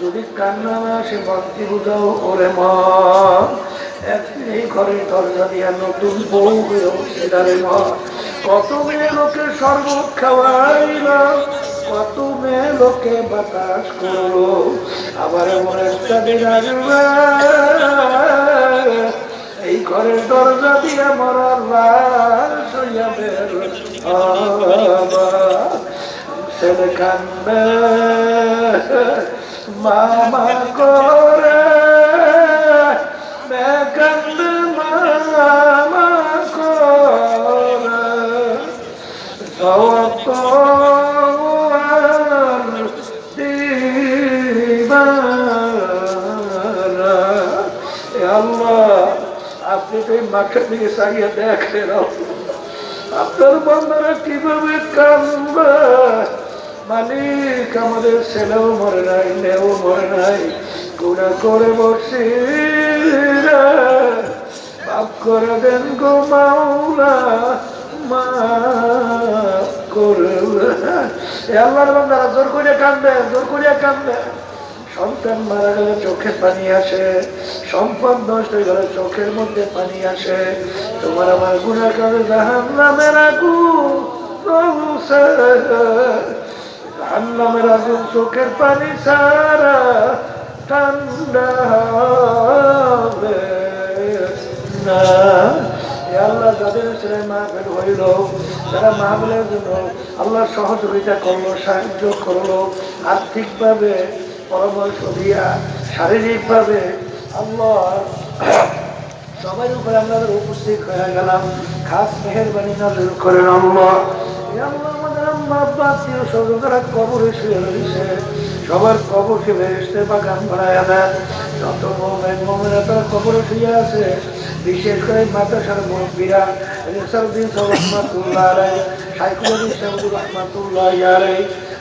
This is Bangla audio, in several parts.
যদি কান্না না আসে ভক্তি বুঝাও ওরে মা। একদিন এই ঘরের দরজা দিয়া নতুন বউ হয়ে উঠছে রে মা। কত মেয়ে লোকে শরবত খাওয়াইলাম কত মেয়ে লোকে বাতাস করল। আবার এমন একটা দিন এই ঘরের দরজা দিয়ে মরার বের ছেলে কান্দে মামা করে কান্দে মামা করে আপনি তো এই মাঠের দিকে চালিয়ে দেখেন আপনার বন্ধুরা কীভাবে কান্দবে মালিক আমাদের ছেলেও মরে নাই, মেয়েও মরে নাই। গুণা করে বসি। মাফ করে দেন গো মাওলা মা করে আল্লাহর বান্দারা জোর করে কান্দে জোর করে কান্দে সন্তান মারা গেলে চোখে পানি আসে, সম্পদ নষ্ট হয়ে গেলে চোখের মধ্যে পানি আসে। তোমার আমার গুণা করে জাহান নামের আগুন জাহান নামের আগুন চোখের পানি সারা ঠান্ডা না। আল্লাহ যাদের ছেলে মাহফিল হইল, যারা মাহফিলের জন্য আল্লাহ সহযোগিতা করল, সাহায্য করল, আর্থিকভাবে পরামর্শ দিয়া শারীরিকভাবে আল্লাহ সবাই উপরে আমরা উপস্থিত হয়ে গেলাম, খাস মেহরবানি নজর করেন আল্লাহ। সবার আছে, বিশেষ করে আলাই সাইকুল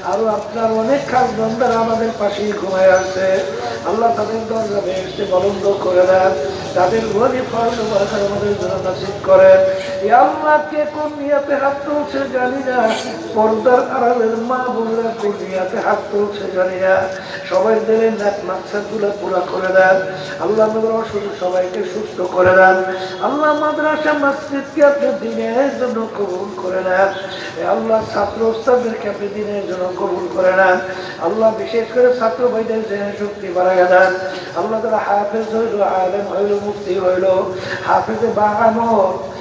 আরও আপনার অনেক খাস বন্ধারা আমাদের পাশেই ঘুমায় আছে। আল্লাহ তাদের দরজা বেহেস্তে বলন্দ করে দেন। তাদের গরিব বাসার আমাদের জন্য নাসিব করেন। আল্লাহ কে হাত জানি পর্দার মা হাত জানি সবাই পুরা করে দেন। আমাদের সবাইকে সুস্থ করে দেন। আল্লাহ মাদ্রাসা, মসজিদকে আপনি দিনের জন্য কবুল করে নেন। আল্লাহ ছাত্র ওস্তাদদেরকে আপনি দিনের জন্য কবুল করে নেন। আল্লাহ বিশেষ করে ছাত্র ভাইদের জেনে শক্তি বাড়াইয়া দেন। আল্লাহ তারা হাফেজ হইল, আলেম হইল মুক্তি হইল। হাফেজে বা আমল